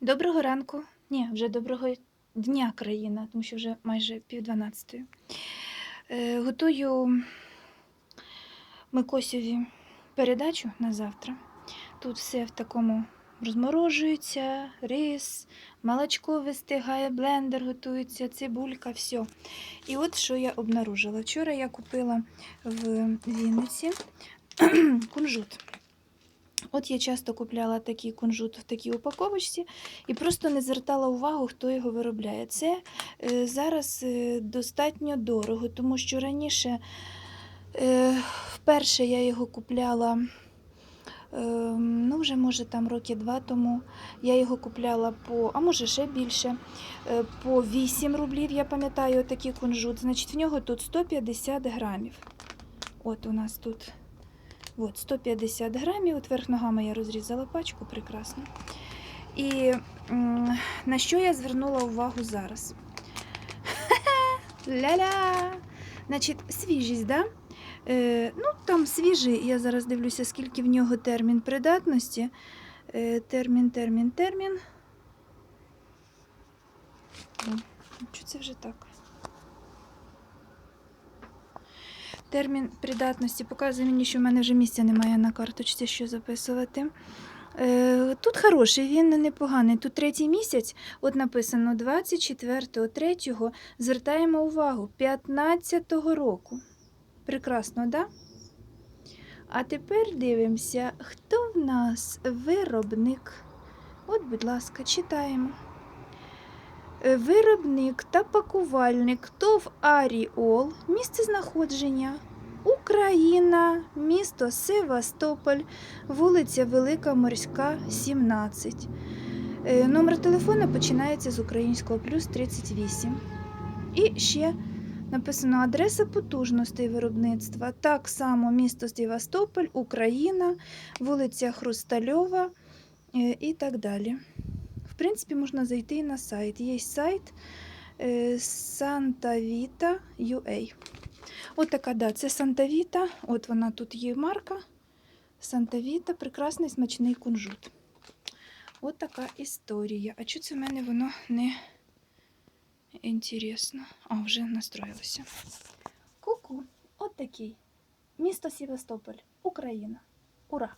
Доброго ранку. Ні, вже доброго дня, країна, тому що вже майже пів дванадцятої. Е, готую Микосєві передачу на завтра. Тут все в такому розморожується, рис, молочко вистигає, блендер готується, цибулька, все. І от що я обнаружила. Вчора я купила в Вінниці кунжут. От я часто купляла такий кунжут в такій упаковочці і просто не звертала увагу, хто його виробляє. Це е, зараз е, достатньо дорого, тому що раніше е, вперше я його купляла. Ну, вже може там роки два тому я його купляла по, а може ще більше, по 8 рублів, я пам'ятаю, такий кунжут. Значить, в нього тут 150 грамів. От у нас тут От, 150 грамів. От верх ногами я розрізала пачку прекрасно. І на що я звернула увагу зараз? Ля-ля! Значить, свіжість, да? Е, ну, там свіжий, я зараз дивлюся, скільки в нього термін придатності. Е, термін, термін, термін. Що це вже так? Термін придатності показує мені, що в мене вже місця немає на карточці, що записувати. Е, Тут хороший, він непоганий. Тут третій місяць, от написано 24.03. Звертаємо увагу 15-го року. Прекрасно, да? А тепер дивимося, хто в нас виробник. От, будь ласка, читаємо. Е, Виробник та пакувальник ТОВ Аріол, місце знаходження Україна, місто Севастополь, вулиця Велика Морська, 17. Е, Номер телефону починається з українського плюс 38. І ще написано адреса потужностей виробництва. Так само місто Севастополь, Україна, вулиця Хрустальова е, і так далі. В принципі, можна зайти на сайт. Є сайт santavita.ua. От така, да, це Сантавіта. От вона тут є марка. Сантавіта, прекрасний смачний кунжут. От така історія. А чого це в мене воно не інтересно? А, вже настроїлося. Ку-ку, от такий. Місто Севастополь, Україна. Ура!